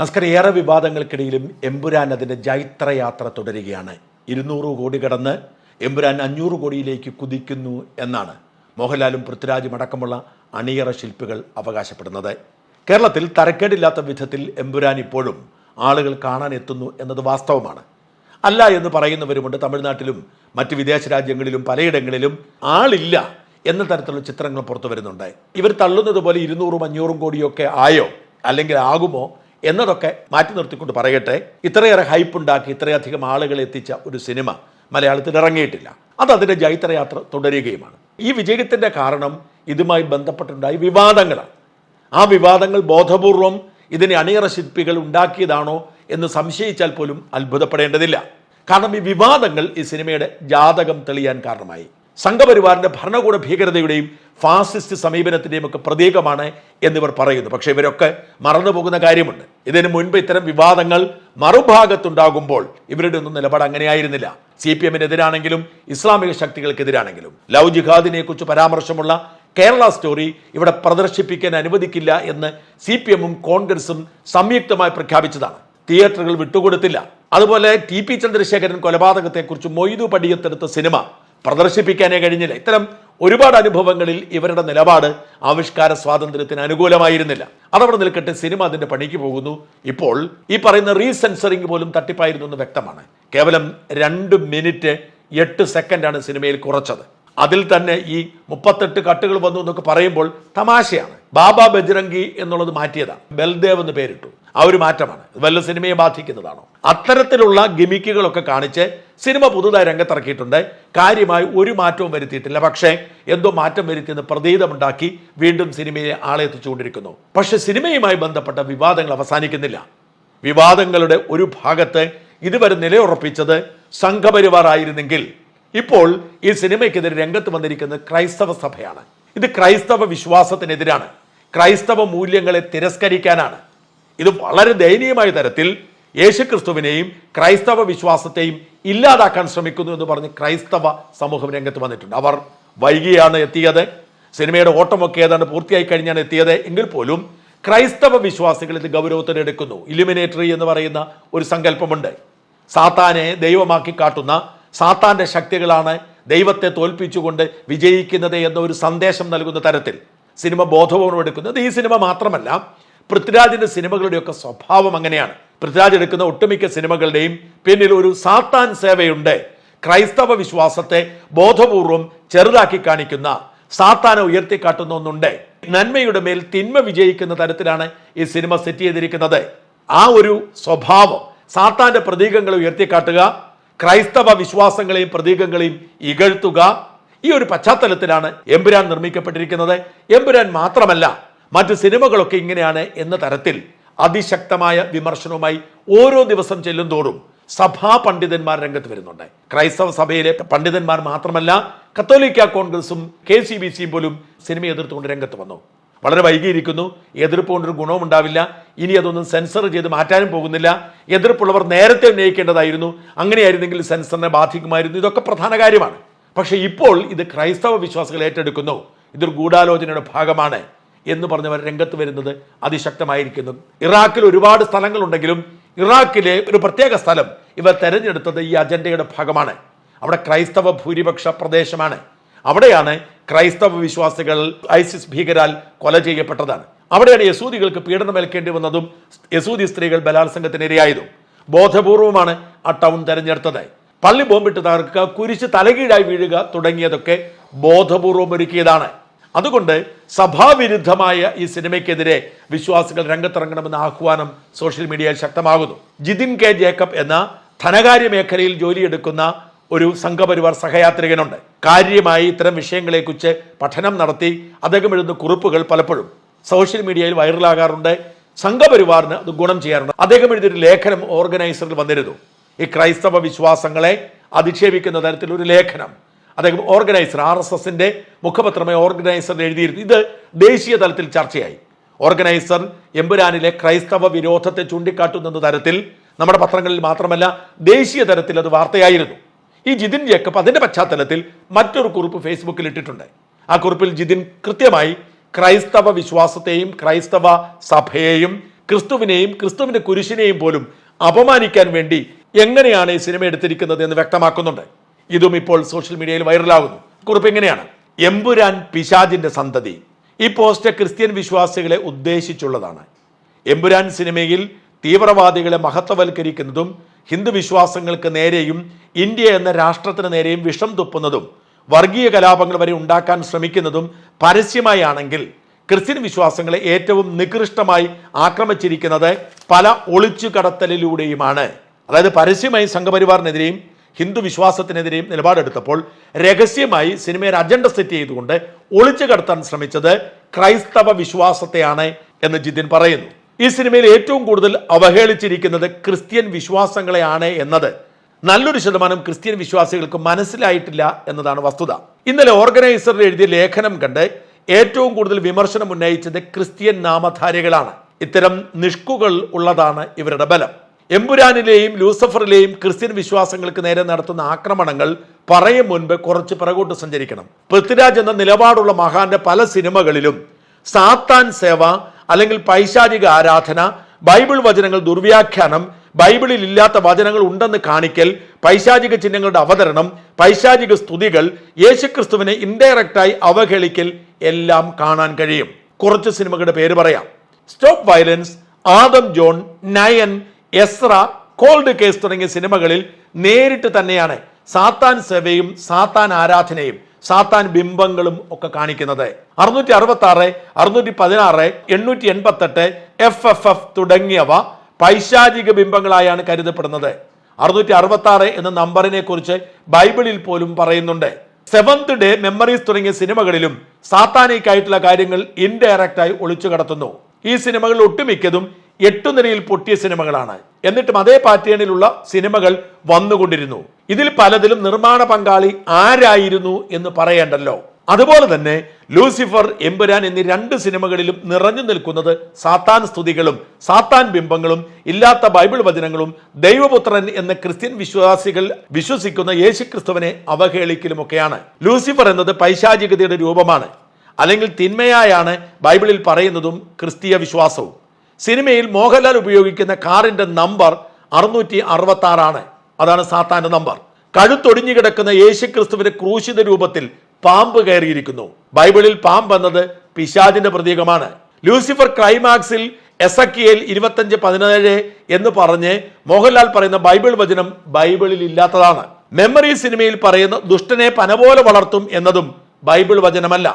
നസ്കർ ഏറെ വിവാദങ്ങൾക്കിടയിലും എമ്പുരാൻ അതിന്റെ ജൈത്രയാത്ര തുടരുകയാണ്. ഇരുന്നൂറ് കോടി കടന്ന് എമ്പുരാൻ അഞ്ഞൂറ് കോടിയിലേക്ക് കുതിക്കുന്നു എന്നാണ് മോഹൻലാലും പൃഥ്വിരാജും അടക്കമുള്ള അണിയറ ശില്പികൾ അവകാശപ്പെടുന്നത്. കേരളത്തിൽ തരക്കേടില്ലാത്ത വിധത്തിൽ എമ്പുരാൻ ഇപ്പോഴും ആളുകൾ കാണാൻ എത്തുന്നു എന്നത് വാസ്തവമാണ്. അല്ല എന്ന് പറയുന്നവരുമുണ്ട് തമിഴ്നാട്ടിലും മറ്റ് വിദേശ രാജ്യങ്ങളിലും പലയിടങ്ങളിലും ആളില്ല എന്ന തരത്തിലുള്ള ചിത്രങ്ങൾ പുറത്തു വരുന്നുണ്ട്. ഇവർ തള്ളുന്നത് പോലെ ഇരുന്നൂറും അഞ്ഞൂറും കോടിയൊക്കെ ആയോ? അല്ലെങ്കിൽ ആകുമോ? എന്നതൊക്കെ മാറ്റി നിർത്തിക്കൊണ്ട് പറയട്ടെ. ഇത്രയേറെ ഹൈപ്പ് ഉണ്ടാക്കി ഇത്രയധികം ആളുകളെ എത്തിച്ച ഒരു സിനിമ മലയാളത്തിൽ ഇറങ്ങിയിട്ടില്ല. അത് അതിന്റെ ജൈത്രയാത്ര തുടരുകയുമാണ്. ഈ വിജയത്തിന്റെ കാരണം ഇതുമായി ബന്ധപ്പെട്ടുണ്ടായ വിവാദങ്ങളാണ്. ആ വിവാദങ്ങൾ ബോധപൂർവം ഇതിനെ അണിയറ ശില്പികൾ ഉണ്ടാക്കിയതാണോ എന്ന് സംശയിച്ചാൽ പോലും അത്ഭുതപ്പെടേണ്ടതില്ല. കാരണം ഈ വിവാദങ്ങൾ ഈ സിനിമയുടെ ജാതകം തെളിയാൻ കാരണമായി. സംഘപരിവാറിന്റെ ഭരണകൂട ഭീകരതയുടെയും ഫാസിസ്റ്റ് സമീപനത്തിന്റെയും ഒക്കെ പ്രതീകമാണ് എന്നിവർ പറയുന്നു. പക്ഷേ ഇവരൊക്കെ മറന്നുപോകുന്ന കാര്യമുണ്ട്. ഇതിനു മുൻപ് ഇത്തരം വിവാദങ്ങൾ മറുഭാഗത്തുണ്ടാകുമ്പോൾ ഇവരുടെ ഒന്നും നിലപാട് അങ്ങനെയായിരുന്നില്ല. സി പി എമ്മിനെതിരാണെങ്കിലും ഇസ്ലാമിക ശക്തികൾക്കെതിരാണെങ്കിലും. ലവ് ജിഹാദിനെ കുറിച്ച് പരാമർശമുള്ള കേരള സ്റ്റോറി ഇവിടെ പ്രദർശിപ്പിക്കാൻ അനുവദിക്കില്ല എന്ന് സി പി എമ്മും കോൺഗ്രസും സംയുക്തമായി പ്രഖ്യാപിച്ചതാണ്. തിയേറ്ററുകൾ വിട്ടുകൊടുത്തില്ല. അതുപോലെ ടി പി ചന്ദ്രശേഖരൻ കൊലപാതകത്തെക്കുറിച്ച് മൊയ്തു പടിയത്തെടുത്ത സിനിമ പ്രദർശിപ്പിക്കാനേ കഴിഞ്ഞില്ല. ഇത്തരം ഒരുപാട് അനുഭവങ്ങളിൽ ഇവരുടെ നിലപാട് ആവിഷ്കാര സ്വാതന്ത്ര്യത്തിന് അനുകൂലമായിരുന്നില്ല. അതവിടെ നിൽക്കട്ടെ സിനിമ അതിന്റെ പണിക്ക് പോകുന്നു. ഇപ്പോൾ ഈ പറയുന്ന റീസെൻസറിങ് പോലും തട്ടിപ്പായിരുന്നു എന്ന് വ്യക്തമാണ്. കേവലം രണ്ട് മിനിറ്റ് എട്ട് സെക്കൻഡാണ് സിനിമയിൽ കുറച്ചത്. അതിൽ തന്നെ ഈ മുപ്പത്തെട്ട് കട്ടുകൾ വന്നു എന്നൊക്കെ പറയുമ്പോൾ തമാശയാണ്. ബാബ ബജ്രംഗി എന്നുള്ളത് മാറ്റിയതാണ്. ബൽദേവ് എന്ന് പേരിട്ടു. ആ ഒരു മാറ്റമാണ്. വല്ല സിനിമയെ ബാധിക്കുന്നതാണോ? അത്തരത്തിലുള്ള ഗിമിക്കുകളൊക്കെ കാണിച്ച് സിനിമ പുതുതായി രംഗത്തിറക്കിയിട്ടുണ്ട്. കാര്യമായി ഒരു മാറ്റവും വരുത്തിയിട്ടില്ല. പക്ഷേ എന്തോ മാറ്റം വരുത്തിയെന്ന് പ്രതീതമുണ്ടാക്കി വീണ്ടും സിനിമയെ ആളെ എത്തിച്ചുകൊണ്ടിരിക്കുന്നു. പക്ഷെ സിനിമയുമായി ബന്ധപ്പെട്ട വിവാദങ്ങൾ അവസാനിക്കുന്നില്ല. വിവാദങ്ങളുടെ ഒരു ഭാഗത്ത് ഇതുവരെ നിലയുറപ്പിച്ചത് സംഘപരിവാർ ആയിരുന്നെങ്കിൽ ഇപ്പോൾ ഈ സിനിമയ്ക്കെതിരെ രംഗത്ത് വന്നിരിക്കുന്നത് ക്രൈസ്തവ സഭയാണ്. ഇത് ക്രൈസ്തവ വിശ്വാസത്തിനെതിരാണ്. ക്രൈസ്തവ മൂല്യങ്ങളെ തിരസ്കരിക്കാനാണ്. ഇത് വളരെ ദയനീയമായ തരത്തിൽ യേശുക്രിസ്തുവിനെയും ക്രൈസ്തവ വിശ്വാസത്തെയും ഇല്ലാതാക്കാൻ ശ്രമിക്കുന്നു എന്ന് പറഞ്ഞ് ക്രൈസ്തവ സമൂഹം രംഗത്ത് വന്നിട്ടുണ്ട്. അവർ വൈകിയാണ് എത്തിയത്. സിനിമയുടെ ഓട്ടമൊക്കെ ഏതാണ്ട് പൂർത്തിയായി കഴിഞ്ഞാണ് എത്തിയത്. എങ്കിൽ പോലും ക്രൈസ്തവ വിശ്വാസികൾ ഇത് ഗൗരവത്തിന് എടുക്കുന്നു. ഇലുമിനേറ്ററി എന്ന് പറയുന്ന ഒരു സങ്കല്പമുണ്ട്. സാത്താനെ ദൈവമാക്കി കാട്ടുന്ന സാത്താന്റെ ശക്തികളാണ് ദൈവത്തെ തോൽപ്പിച്ചുകൊണ്ട് വിജയിക്കുന്നത് എന്ന ഒരു സന്ദേശം നൽകുന്ന തരത്തിൽ സിനിമ ബോധപൂർവം എടുക്കുന്നത്. ഈ സിനിമ മാത്രമല്ല പൃഥ്വിരാജിന്റെ സിനിമകളുടെയൊക്കെ സ്വഭാവം അങ്ങനെയാണ്. പൃഥ്വിരാജ് എടുക്കുന്ന ഒട്ടുമിക്ക സിനിമകളുടെയും പിന്നിൽ ഒരു സാത്താൻ സേവയുണ്ട്. ക്രൈസ്തവ വിശ്വാസത്തെ ബോധപൂർവം ചെറുതാക്കി കാണിക്കുന്ന സാത്താനെ ഉയർത്തിക്കാട്ടുന്ന ഒന്നുണ്ട് നന്മയുടെ മേൽ തിന്മ വിജയിക്കുന്ന തരത്തിലാണ് ഈ സിനിമ സെറ്റ് ചെയ്തിരിക്കുന്നത്. ആ ഒരു സ്വഭാവം സാത്താന്റെ പ്രതീകങ്ങളെ ഉയർത്തിക്കാട്ടുക ക്രൈസ്തവ വിശ്വാസങ്ങളെയും പ്രതീകങ്ങളെയും ഇകഴ്ത്തുക. ഈ ഒരു പശ്ചാത്തലത്തിലാണ് എമ്പുരാൻ നിർമ്മിക്കപ്പെട്ടിരിക്കുന്നത്. എമ്പുരാൻ മാത്രമല്ല മറ്റ് സിനിമകളൊക്കെ ഇങ്ങനെയാണ് എന്ന തരത്തിൽ അതിശക്തമായ വിമർശനവുമായി ഓരോ ദിവസം ചെല്ലുന്തോറും സഭാ പണ്ഡിതന്മാർ രംഗത്ത് വരുന്നുണ്ട്. ക്രൈസ്തവ സഭയിലെ പണ്ഡിതന്മാർ മാത്രമല്ല കത്തോലിക്ക കോൺഗ്രസും കെ സി ബി സിയും പോലും സിനിമ എതിർത്തുകൊണ്ട് രംഗത്ത് വന്നു. വളരെ വൈകിയിരിക്കുന്നു. എതിർപ്പ് കൊണ്ടൊരു ഗുണവും ഉണ്ടാവില്ല. ഇനി അതൊന്നും സെൻസർ ചെയ്ത് മാറ്റാനും പോകുന്നില്ല. എതിർപ്പുള്ളവർ നേരത്തെ ഉന്നയിക്കേണ്ടതായിരുന്നു. അങ്ങനെയായിരുന്നെങ്കിൽ സെൻസറിനെ ബാധിക്കുമായിരുന്നു. ഇതൊക്കെ പ്രധാന കാര്യമാണ്. പക്ഷേ ഇപ്പോൾ ഇത് ക്രൈസ്തവ വിശ്വാസികൾ ഏറ്റെടുക്കുന്നു. ഇതൊരു ഗൂഢാലോചനയുടെ ഭാഗമാണ് എന്ന് പറഞ്ഞവർ രംഗത്ത് വരുന്നത് അതിശക്തമായിരിക്കുന്നു. ഇറാഖിൽ ഒരുപാട് സ്ഥലങ്ങളുണ്ടെങ്കിലും ഇറാഖിലെ ഒരു പ്രത്യേക സ്ഥലം ഇവർ തെരഞ്ഞെടുത്തത് ഈ അജണ്ടയുടെ ഭാഗമാണ്. അവിടെ ക്രൈസ്തവ ഭൂരിപക്ഷ പ്രദേശമാണ്. അവിടെയാണ് ക്രൈസ്തവ വിശ്വാസികൾ ഐസിസ് ഭീകരാൽ കൊല ചെയ്യപ്പെട്ടതാണ്. അവിടെയാണ് യസൂദികൾക്ക് പീഡനമേൽക്കേണ്ടി വന്നതും യസൂദി സ്ത്രീകൾ ബലാത്സംഗത്തിനിരയായതും ബോധപൂർവമാണ് ആ ടൗൺ തെരഞ്ഞെടുത്തത്. പള്ളി ബോംബിട്ട് തകർക്കുക കുരിശ് തലകീഴായി വീഴുക തുടങ്ങിയതൊക്കെ ബോധപൂർവം ഒരുക്കിയതാണ്. അതുകൊണ്ട് സഭാവിരുദ്ധമായ ഈ സിനിമയ്ക്കെതിരെ വിശ്വാസികൾ രംഗത്തിറങ്ങണമെന്ന ആഹ്വാനം സോഷ്യൽ മീഡിയയിൽ ശക്തമാകുന്നു. ജിതിൻ കെ ജേക്കബ് എന്ന ധനകാര്യ മേഖലയിൽ ജോലിയെടുക്കുന്ന ഒരു സംഘപരിവാർ സഹയാത്രികനുണ്ട്. കാര്യമായി ഇത്തരം വിഷയങ്ങളെക്കുറിച്ച് പഠനം നടത്തി അദ്ദേഹം എഴുതുന്ന കുറിപ്പുകൾ പലപ്പോഴും സോഷ്യൽ മീഡിയയിൽ വൈറലാകാറുണ്ട്. സംഘപരിവാറിന് അത് ഗുണം ചെയ്യാറുണ്ട്. അദ്ദേഹം എഴുതിയൊരു ലേഖനം ഓർഗനൈസറിൽ വന്നിരുന്നു. ഈ ക്രൈസ്തവ വിശ്വാസങ്ങളെ അധിക്ഷേപിക്കുന്ന തരത്തിലൊരു ലേഖനം. അദ്ദേഹം ഓർഗനൈസർ ആർ എസ് എസിന്റെ മുഖപത്രമായ ഓർഗനൈസറിൽ എഴുതിയിരുന്നു. ഇത് ദേശീയ തലത്തിൽ ചർച്ചയായി. ഓർഗനൈസർ എമ്പുരാനിലെ ക്രൈസ്തവ വിരോധത്തെ ചൂണ്ടിക്കാട്ടുന്ന തരത്തിൽ നമ്മുടെ പത്രങ്ങളിൽ മാത്രമല്ല ദേശീയ തലത്തിൽ അത് വാർത്തയായിരുന്നു. ഈ ജിതിൻ ജേക്കബ് അതിന്റെ പശ്ചാത്തലത്തിൽ മറ്റൊരു കുറിപ്പ് ഫേസ്ബുക്കിൽ ഇട്ടിട്ടുണ്ട്. ആ കുറിപ്പിൽ ജിതിൻ കൃത്യമായി ക്രൈസ്തവ വിശ്വാസത്തെയും ക്രൈസ്തവ സഭയെയും ക്രിസ്തുവിനെയും ക്രിസ്തുവിന്റെ കുരിശിനെയും പോലും അപമാനിക്കാൻ വേണ്ടി എങ്ങനെയാണ് ഈ സിനിമ എടുത്തിരിക്കുന്നത് എന്ന് വ്യക്തമാക്കുന്നുണ്ട്. ഇതും ഇപ്പോൾ സോഷ്യൽ മീഡിയയിൽ വൈറലാകുന്നു. കുറിപ്പ് എങ്ങനെയാണ് എമ്പുരാൻ പിശാജിന്റെ സന്തതി. ഈ പോസ്റ്റ് ക്രിസ്ത്യൻ വിശ്വാസികളെ ഉദ്ദേശിച്ചുള്ളതാണ്. എമ്പുരാൻ സിനിമയിൽ തീവ്രവാദികളെ മഹത്വവൽക്കരിക്കുന്നതും ഹിന്ദു വിശ്വാസങ്ങൾക്ക് നേരെയും ഇന്ത്യ എന്ന രാഷ്ട്രത്തിന് നേരെയും വിഷം തുപ്പുന്നതും വർഗീയ കലാപങ്ങൾ വരെ ഉണ്ടാക്കാൻ ശ്രമിക്കുന്നതും പരസ്യമായാണെങ്കിൽ ക്രിസ്ത്യൻ വിശ്വാസങ്ങളെ ഏറ്റവും നികൃഷ്ടമായി ആക്രമിച്ചിരിക്കുന്നത് പല ഒളിച്ചുകടത്തലിലൂടെയുമാണ്. അതായത് പരസ്യമായി സംഘപരിവാറിനെതിരെയും ഹിന്ദു വിശ്വാസത്തിനെതിരെയും നിലപാടെടുത്തപ്പോൾ രഹസ്യമായി സിനിമയിൽ അജണ്ട സെറ്റ് ചെയ്തുകൊണ്ട് ഒളിച്ചു കടത്താൻ ശ്രമിച്ചത് ക്രൈസ്തവ വിശ്വാസത്തെയാണ് എന്ന് ജിതിൻ പറയുന്നു. ഈ സിനിമയിൽ ഏറ്റവും കൂടുതൽ അവഹേളിച്ചിരിക്കുന്നത് ക്രിസ്ത്യൻ വിശ്വാസങ്ങളെയാണ് എന്നത്. നല്ലൊരു ശതമാനം ക്രിസ്ത്യൻ വിശ്വാസികൾക്ക് മനസ്സിലായിട്ടില്ല എന്നതാണ് വസ്തുത. ഇന്നലെ ഓർഗനൈസർ എഴുതിയ ലേഖനം കണ്ട് ഏറ്റവും കൂടുതൽ വിമർശനം ഉന്നയിച്ചത് ക്രിസ്ത്യൻ നാമധാരികളാണ്. ഇത്തരം നിഷ്കുകൾ ഉള്ളതാണ് ഇവരുടെ ബലം. എമ്പുരാനിലെയും ലൂസഫറിലെയും ക്രിസ്ത്യൻ വിശ്വാസങ്ങൾക്ക് നേരെ നടത്തുന്ന ആക്രമണങ്ങൾ പറയും മുൻപ് കുറച്ച് പിറകോട്ട് സഞ്ചരിക്കണം. പൃഥ്വിരാജ് എന്ന നിലപാടുള്ള മഹാന്റെ പല സിനിമകളിലും സാത്താൻ സേവ അല്ലെങ്കിൽ പൈശാചിക ആരാധന ബൈബിൾ വചനങ്ങൾ ദുർവ്യാഖ്യാനം ബൈബിളിൽ ഇല്ലാത്ത വചനങ്ങൾ ഉണ്ടെന്ന് കാണിക്കൽ പൈശാചിക ചിഹ്നങ്ങളുടെ അവതരണം പൈശാചിക സ്തുതികൾ യേശുക്രിസ്തുവിനെ ഇൻഡയറക്റ്റായി അവഹേളിക്കൽ എല്ലാം കാണാൻ കഴിയും. കുറച്ച് സിനിമകളുടെ പേര് പറയാം. Stop violence Adam John nine Ezra cold case തുടങ്ങിയ സിനിമകളിൽ നേരിട്ട് തന്നെയാണ് സാത്താൻ സേവയും സാത്താൻ ആരാധനയും. സാത്താൻ ബിംബങ്ങളും ഒക്കെ കാണിക്കുന്നത്. അറുന്നൂറ്റി അറുപത്തി ആറ് അറുന്നൂറ്റി പതിനാറ് എണ്ണൂറ്റി എൺപത്തെട്ട് എഫ് എഫ് എഫ് തുടങ്ങിയവ പൈശാചിക ബിംബങ്ങളായാണ് കരുതപ്പെടുന്നത്. അറുന്നൂറ്റി അറുപത്തി ആറ് എന്ന നമ്പറിനെ കുറിച്ച് ബൈബിളിൽ പോലും പറയുന്നുണ്ട്. സെവന്ത് ഡേ മെമ്മറീസ് തുടങ്ങിയ സിനിമകളിലും സാത്താനിക്കായിട്ടുള്ള കാര്യങ്ങൾ ഇൻഡയറക്റ്റായി ഒളിച്ചു കടത്തുന്നു ഈ സിനിമകളിൽ ഒട്ടുമിക്കതും എട്ടു നിരയിൽ പൊട്ടിയ സിനിമകളാണ്. എന്നിട്ടും അതേ പാറ്റേണിലുള്ള സിനിമകൾ വന്നുകൊണ്ടിരുന്നു. ഇതിൽ പലതിലും നിർമ്മാണ പങ്കാളി ആരായിരുന്നു എന്ന് പറയേണ്ടല്ലോ. അതുപോലെ തന്നെ ലൂസിഫർ എമ്പുരാൻ എന്നീ രണ്ട് സിനിമകളിലും നിറഞ്ഞു നിൽക്കുന്നത് സാത്താൻ സ്തുതികളും സാത്താൻ ബിംബങ്ങളും ഇല്ലാത്ത ബൈബിൾ വചനങ്ങളും ദൈവപുത്രൻ എന്ന ക്രിസ്ത്യൻ വിശ്വാസികൾ വിശ്വസിക്കുന്ന യേശുക്രിസ്തുവിനെ അവഹേളിക്കലുമൊക്കെയാണ്. ലൂസിഫർ എന്നത് പൈശാചികതയുടെ രൂപമാണ്. അല്ലെങ്കിൽ തിന്മയായാണ് ബൈബിളിൽ പറയുന്നതും ക്രിസ്തീയ വിശ്വാസവും. സിനിമയിൽ മോഹൻലാൽ ഉപയോഗിക്കുന്ന കാറിന്റെ നമ്പർ അറുന്നൂറ്റി അറുപത്തി ആറാണ് അതാണ് സാത്താന്റെ നമ്പർ. കഴുത്തൊടിഞ്ഞു കിടക്കുന്ന യേശുക്രിസ്തുവിന്റെ ക്രൂശിത രൂപത്തിൽ പാമ്പ് കയറിയിരിക്കുന്നു. ബൈബിളിൽ പാമ്പ് എന്നത് പിശാജിന്റെ പ്രതീകമാണ്. ലൂസിഫർ ക്ലൈമാക്സിൽ എസക്കിയേൽ ഇരുപത്തഞ്ച് പതിനേഴ് എന്ന് പറഞ്ഞ് മോഹൻലാൽ പറയുന്ന ബൈബിൾ വചനം ബൈബിളിൽ ഇല്ലാത്തതാണ്. മെമ്മറി സിനിമയിൽ പറയുന്ന ദുഷ്ടനെ പന പോലെ വളർത്തും എന്നതും ബൈബിൾ വചനമല്ല.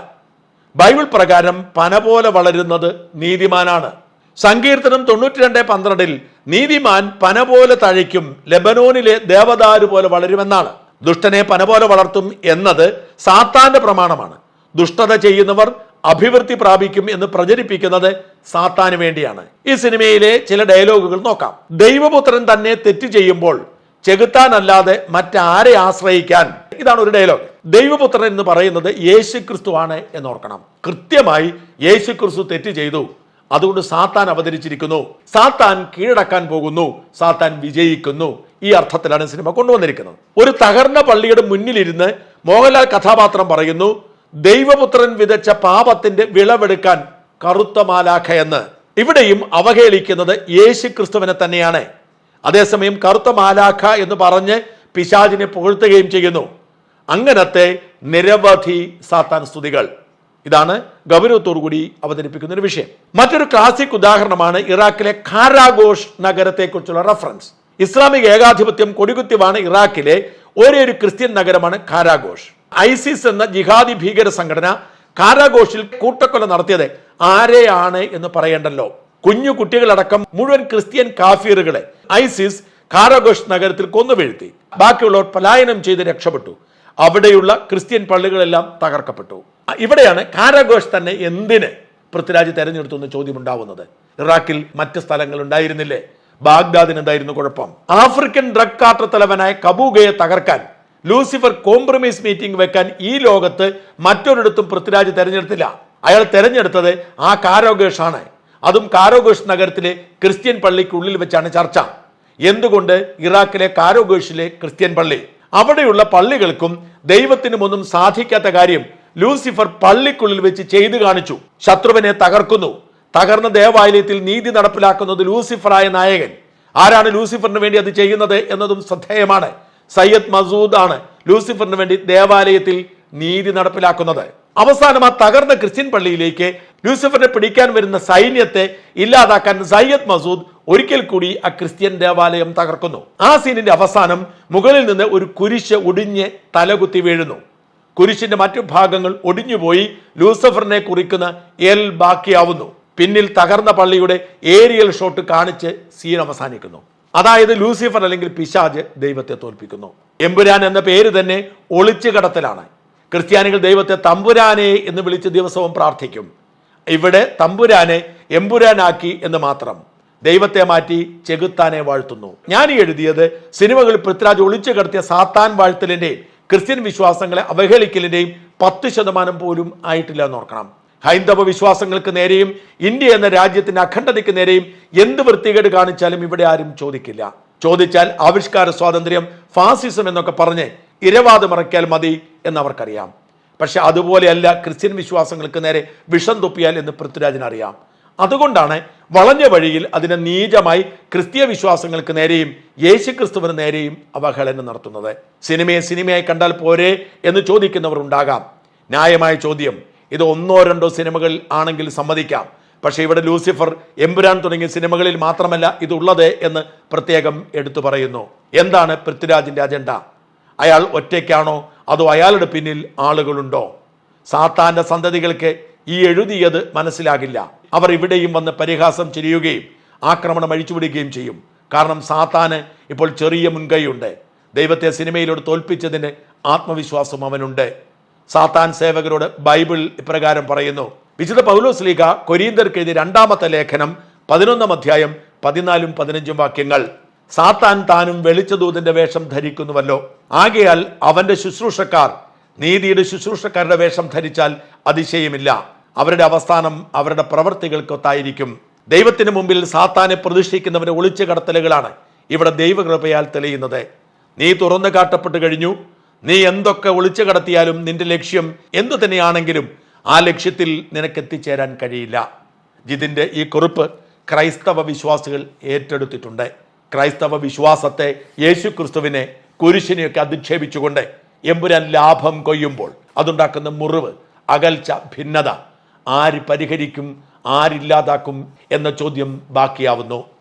ബൈബിൾ പ്രകാരം പന പോലെ വളരുന്നത് നീതിമാനാണ്. സങ്കീർത്തനം തൊണ്ണൂറ്റി രണ്ട് പന്ത്രണ്ടിൽ നീതിമാൻ പന പോലെ തഴയ്ക്കും ലെബനോനിലെ ദേവദാരു പോലെ വളരുമെന്നാണ്. ദുഷ്ടനെ പന പോലെ വളർത്തും എന്നത് സാത്താന്റെ പ്രമാണമാണ്. ദുഷ്ടത ചെയ്യുന്നവർ അഭിവൃദ്ധി പ്രാപിക്കും എന്ന് പ്രചരിപ്പിക്കുന്നത് സാത്താന് വേണ്ടിയാണ്. ഈ സിനിമയിലെ ചില ഡയലോഗുകൾ നോക്കാം. ദൈവപുത്രൻ തന്നെ തെറ്റ് ചെയ്യുമ്പോൾ ചെകുത്താനല്ലാതെ മറ്റാരെ ആശ്രയിക്കാൻ. ഇതാണ് ഒരു ഡയലോഗ്. ദൈവപുത്രൻ എന്ന് പറയുന്നത് യേശു ആണ് എന്നോർക്കണം. കൃത്യമായി യേശു ക്രിസ്തു തെറ്റ് ചെയ്തു. അതുകൊണ്ട് സാത്താൻ അവതരിച്ചിരിക്കുന്നു. സാത്താൻ കീഴടക്കാൻ പോകുന്നു. സാത്താൻ വിജയിക്കുന്നു. ഈ അർത്ഥത്തിലാണ് സിനിമ കൊണ്ടുവന്നിരിക്കുന്നത്. ഒരു തകർന്ന പള്ളിയുടെ മുന്നിലിരുന്ന് മോഹൻലാൽ കഥാപാത്രം പറയുന്നു ദൈവപുത്രൻ വിതച്ച പാപത്തിന്റെ വിളവെടുക്കാൻ കറുത്ത മാലാഖ എന്ന് ഇവിടെയും അവഹേളിക്കുന്നത് യേശു ക്രിസ്തുവിനെ തന്നെയാണ്. അതേസമയം കറുത്ത മാലാഖ എന്ന് പറഞ്ഞ് പിശാചിനെ പുകഴ്ത്തുകയും ചെയ്യുന്നു. അങ്ങനത്തെ നിരവധി സാത്താൻ സ്തുതികൾ. ഇതാണ് ഗൗരവത്തോടുകൂടി അവതരിപ്പിക്കുന്ന ഒരു വിഷയം. മറ്റൊരു ക്ലാസിക് ഉദാഹരണമാണ് ഇറാഖിലെ ഖാരാഘോഷ് നഗരത്തെക്കുറിച്ചുള്ള റഫറൻസ് ഇസ്ലാമിക ഏകാധിപത്യം കൊടികുത്തിവാണ് ഇറാഖിലെ ഒരേ ഒരു ക്രിസ്ത്യൻ നഗരമാണ് ഖാരാഘോഷ് ഐസിസ് എന്ന ജിഹാദി ഭീകര സംഘടന ഖാരാഘോഷിൽ കൂട്ടക്കൊല നടത്തിയത് ആരെയാണ് എന്ന് പറയേണ്ടല്ലോ. കുഞ്ഞു കുട്ടികളടക്കം മുഴുവൻ ക്രിസ്ത്യൻ കാഫീറുകളെ ഐസിസ് ഖാരാഘോഷ് നഗരത്തിൽ കൊന്നു കൊന്നുവീഴ്ത്തി. ബാക്കിയുള്ളവർ പലായനം ചെയ്ത് രക്ഷപ്പെട്ടു. അവിടെയുള്ള ക്രിസ്ത്യൻ പള്ളികളെല്ലാം തകർക്കപ്പെട്ടു. ഇവിടെയാണ് കാരാഘോഷ് തന്നെ എന്തിന് പൃഥ്വിരാജ് തെരഞ്ഞെടുത്തു എന്ന് ചോദ്യം ഉണ്ടാവുന്നത്? ഇറാഖിൽ മറ്റ് സ്ഥലങ്ങൾ ഉണ്ടായിരുന്നില്ലേ? ബാഗ്ദാദിന് എന്തായിരുന്നു കുഴപ്പം? ആഫ്രിക്കൻ ഡ്രഗ് കാർട്ടർ തലവനായ കബൂഗയെ തകർക്കാൻ ലൂസിഫർ കോംപ്രമൈസ് മീറ്റിംഗ് വെക്കാൻ ഈ ലോകത്ത് മറ്റൊരിടത്തും പൃഥ്വിരാജ് തെരഞ്ഞെടുത്തില്ല. അയാൾ തെരഞ്ഞെടുത്തത് ആ കാരോഘോഷ് ആണ് അതും കാരോഗേഷ് നഗരത്തിലെ ക്രിസ്ത്യൻ പള്ളിക്കുള്ളിൽ വെച്ചാണ് ചർച്ച. എന്തുകൊണ്ട് ഇറാഖിലെ കാരോഗേഷിലെ ക്രിസ്ത്യൻ പള്ളി? അവിടെയുള്ള പള്ളികൾക്കും ദൈവത്തിനുമൊന്നും സാധിക്കാത്ത കാര്യം ലൂസിഫർ പള്ളിക്കുള്ളിൽ വെച്ച് ചെയ്തു കാണിച്ചു. ശത്രുവിനെ തകർക്കുന്നു. തകർന്ന ദേവാലയത്തിൽ നീതി നടപ്പിലാക്കുന്നത് ലൂസിഫറായ നായകൻ. ആരാണ് ലൂസിഫറിന് വേണ്ടി അത് ചെയ്യുന്നത് എന്നതും ശ്രദ്ധേയമാണ്. സയ്യദ് മസൂദ് ആണ് ലൂസിഫറിന് വേണ്ടി ദേവാലയത്തിൽ നീതി നടപ്പിലാക്കുന്നത്. അവസാനം ആ തകർന്ന ക്രിസ്ത്യൻ പള്ളിയിലേക്ക് ലൂസിഫറിനെ പിടിക്കാൻ വരുന്ന സൈന്യത്തെ ഇല്ലാതാക്കാൻ സയ്യദ് മസൂദ് ഒരിക്കൽ കൂടി ആ ക്രിസ്ത്യൻ ദേവാലയം തകർക്കുന്നു. ആ സീനിന്റെ അവസാനം മുകളിൽ നിന്ന് ഒരു കുരിശ് ഒടിഞ്ഞ് തലകുത്തി വീഴുന്നു. കുരിശിന്റെ മറ്റു ഭാഗങ്ങൾ ഒടിഞ്ഞുപോയി ലൂസഫറിനെ കുറിക്കുന്ന എൽ ബാക്കിയാവുന്നു. പിന്നിൽ തകർന്ന പള്ളിയുടെ ഏരിയൽ ഷോട്ട് കാണിച്ച് സീൻ അവസാനിക്കുന്നു. അതായത് ലൂസിഫർ അല്ലെങ്കിൽ പിശാജ് ദൈവത്തെ തോൽപ്പിക്കുന്നു. എമ്പുരാൻ എന്ന പേര് തന്നെ ഒളിച്ചു കടത്തലാണ്. ക്രിസ്ത്യാനികൾ ദൈവത്തെ തമ്പുരാനെ എന്ന് വിളിച്ച് ദിവസവും പ്രാർത്ഥിക്കും. ഇവിടെ തമ്പുരാനെ എമ്പുരാനാക്കി എന്ന് മാത്രം. ദൈവത്തെ മാറ്റി ചെകുത്താനെ വാഴ്ത്തുന്നു. ഞാൻ എഴുതിയത് സിനിമകളിൽ പൃഥ്വിരാജ് ഒളിച്ചു കടത്തിയ സാത്താൻ വാഴ്ത്തലിന്റെയും ക്രിസ്ത്യൻ വിശ്വാസങ്ങളെ അവഹേളിക്കലിന്റെയും പത്ത് ശതമാനം പോലും ആയിട്ടില്ല എന്ന് ഓർക്കണം. ഹൈന്ദവ വിശ്വാസങ്ങൾക്ക് നേരെയും ഇന്ത്യ എന്ന രാജ്യത്തിന്റെ അഖണ്ഡതയ്ക്ക് നേരെയും എന്ത് വൃത്തികേട് കാണിച്ചാലും ഇവിടെ ആരും ചോദിക്കില്ല. ചോദിച്ചാൽ ആവിഷ്കാര സ്വാതന്ത്ര്യം ഫാസിസം എന്നൊക്കെ പറഞ്ഞ് ഇരവാദമിറക്കിയാൽ മതി എന്നവർക്കറിയാം പക്ഷെ അതുപോലെയല്ല ക്രിസ്ത്യൻ വിശ്വാസങ്ങൾക്ക് നേരെ വിഷം തുപ്പിയാൽ എന്ന് പൃഥ്വിരാജിന് അറിയാം. അതുകൊണ്ടാണ് വളഞ്ഞ വഴിയിൽ അതിനെ നീചമായി ക്രിസ്തീയ വിശ്വാസങ്ങൾക്ക് നേരെയും യേശു ക്രിസ്തുവിന് നേരെയും അവഹേളനം നടത്തുന്നത്. സിനിമയെ സിനിമയായി കണ്ടാൽ പോരെ എന്ന് ചോദിക്കുന്നവർ ഉണ്ടാകാം. ന്യായമായ ചോദ്യം. ഇത് ഒന്നോ രണ്ടോ സിനിമകൾ ആണെങ്കിൽ സമ്മതിക്കാം. പക്ഷേ ഇവിടെ ലൂസിഫർ എമ്പുരാൻ തുടങ്ങിയ സിനിമകളിൽ മാത്രമല്ല ഇതുള്ളത് എന്ന് പ്രത്യേകം എടുത്തു പറയുന്നു. എന്താണ് പൃഥ്വിരാജിന്റെ അജണ്ട? അയാൾ ഒറ്റയ്ക്കാണോ? അതോ അയാളുടെ പിന്നിൽ ആളുകളുണ്ടോ? സാത്താന്റെ സന്തതികൾക്ക് ഈ എഴുതിയത് മനസ്സിലാകില്ല. അവർ ഇവിടെയും വന്ന് പരിഹാസം ചെയ്യുകയും ആക്രമണം അഴിച്ചുവിടുകയും ചെയ്യും. കാരണം സാത്താന് ഇപ്പോൾ ചെറിയ മുൻകൈയുണ്ട്. ദൈവത്തെ സിനിമയിലൂടെ തോൽപ്പിച്ചതിന് ആത്മവിശ്വാസം അവനുണ്ട്. സാത്താൻ സേവകരോട് ബൈബിൾ ഇപ്രകാരം പറയുന്നു. വിശുദ്ധ പൗലോസ് ലീഗ കൊരീന്തർക്ക് എഴുതിയ രണ്ടാമത്തെ ലേഖനം പതിനൊന്നാം അധ്യായം പതിനാലും പതിനഞ്ചും വാക്യങ്ങൾ. സാത്താൻ താനും വെളിച്ചദൂതന്റെ വേഷം ധരിക്കുന്നുവല്ലോ. ആകയാൽ അവന്റെ ശുശ്രൂഷക്കാർ നീതിയുടെ ശുശ്രൂഷക്കാരുടെ വേഷം ധരിച്ചാൽ അതിശയമില്ല. അവരുടെ അവസ്ഥാനം അവരുടെ പ്രവർത്തികൾക്കൊത്തായിരിക്കും. ദൈവത്തിന് മുമ്പിൽ സാത്താനെ പ്രതിഷ്ഠിക്കുന്നവരെ ഒളിച്ചു കടത്തലുകളാണ് ഇവിടെ ദൈവകൃപയാൽ തെളിയുന്നത്. നീ തുറന്നു കാട്ടപ്പെട്ടു കഴിഞ്ഞു. നീ എന്തൊക്കെ ഒളിച്ചു കടത്തിയാലും നിന്റെ ലക്ഷ്യം എന്തു തന്നെയാണെങ്കിലും ആ ലക്ഷ്യത്തിൽ നിനക്ക് എത്തിച്ചേരാൻ കഴിയില്ല. ജിതിന്റെ ഈ കുറിപ്പ് ക്രൈസ്തവ വിശ്വാസികൾ ഏറ്റെടുത്തിട്ടുണ്ട്. ക്രൈസ്തവ വിശ്വാസത്തെ യേശു ക്രിസ്തുവിനെ കുരിശിനെയൊക്കെ അധിക്ഷേപിച്ചുകൊണ്ട് എമ്പുരാൻ ലാഭം കൊയ്യുമ്പോൾ അതുണ്ടാക്കുന്ന മുറിവ് അകൽച്ച ഭിന്നത ആര് പരിഹരിക്കും ആരില്ലാതാക്കും എന്ന ചോദ്യം ബാക്കിയാവുന്നു.